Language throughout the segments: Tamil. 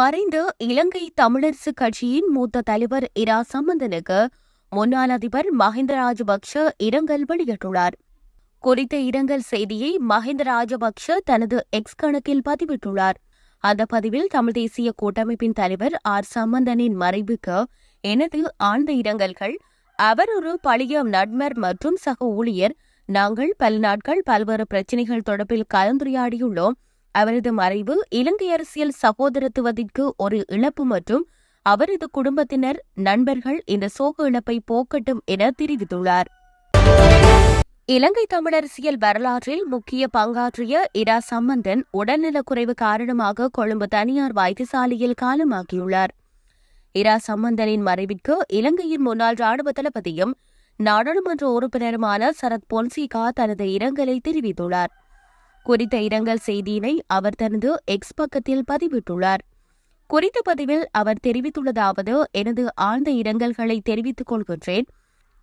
மறைந்த இலங்கை தமிழரசு கட்சியின் மூத்த தலைவர் இரா சம்பந்தனுக்கு முன்னாள் அதிபர் மஹிந்த ராஜபக்ஷ இரங்கல் வெளியிட்டுள்ளார். குறித்த இரங்கல் செய்தியை மஹிந்த ராஜபக்ஷ தனது எக்ஸ் கணக்கில் பதிவிட்டுள்ளார். அந்த பதிவில் தமிழ் தேசிய கூட்டமைப்பின் தலைவர் ஆர் சம்பந்தனின் மறைவுக்கு எனது ஆழ்ந்த இரங்கல்கள். அவர் ஒரு பழைய நட்மர் மற்றும் சக ஊழியர். நாங்கள் பல நாட்கள் பல்வேறு பிரச்சினைகள் தொடர்பில் கலந்துரையாடியுள்ளோம். அவரது மறைவு இலங்கை அரசியல் சகோதரத்துவத்திற்கு ஒரு இழப்பு மற்றும் அவரது குடும்பத்தினர் நண்பர்கள் இந்த சோக இழப்பை போக்கட்டும் என தெரிவித்துள்ளார். இலங்கை தமிழரசியல் வரலாற்றில் முக்கிய பங்காற்றிய இரா சம்பந்தன் உடல்நலக்குறைவு காரணமாக கொழும்பு தனியார் வைத்தியசாலையில் காலமாக்கியுள்ளார். இரா சம்பந்தனின் மறைவிற்கு இலங்கையின் முன்னாள் ராணுவ தளபதியும் நாடாளுமன்ற உறுப்பினருமான சரத் பொன்சிகா தனது இரங்கலை தெரிவித்துள்ளார். குறித்த இரங்கல் செய்தியினை அவர் தனது எக்ஸ் பக்கத்தில் பதிவிட்டுள்ளார். குறித்த பதிவில் அவர் தெரிவித்துள்ளதாவது எனது ஆழ்ந்த இரங்கல்களை தெரிவித்துக் கொள்கின்றேன்.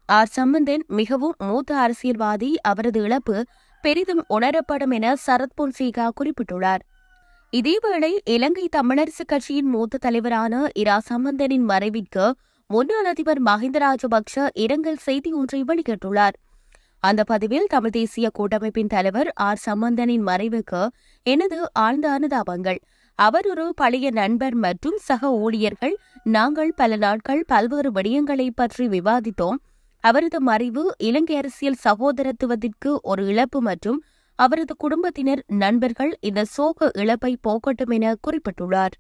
ஆர். சம்பந்தன் மிகவும் மூத்த அரசியல்வாதி. அவரது இழப்பு பெரிதும் உணரப்படும் என சரத் பொன்சேகா குறிப்பிட்டுள்ளார். இதேவேளை இலங்கை தமிழரசு கட்சியின் மூத்த தலைவரான இரா. சம்பந்தனின் மறைவிற்கு முன்னாள் அதிபர் மஹிந்த ராஜபக்ஷ இரங்கல் செய்தி ஒன்றை வெளியிட்டுள்ளார். அந்த பதிவில் தமிழ் தேசிய கூட்டமைப்பின் தலைவர் ஆர் சம்பந்தனின் மறைவுக்கு எனது ஆழ்ந்த அனுதாபங்கள். அவர் ஒரு பழைய நண்பர் மற்றும் சக ஊழியர்கள். நாங்கள் பல நாட்கள் பல்வேறு விடயங்களை பற்றி விவாதித்தோம். அவரது மறைவு இலங்கை அரசியல் சகோதரத்துவத்திற்கு ஒரு இழப்பு மற்றும் அவரது குடும்பத்தினர் நண்பர்கள் இந்த சோக இழப்பை போக்கட்டும் என குறிப்பிட்டுள்ளார்.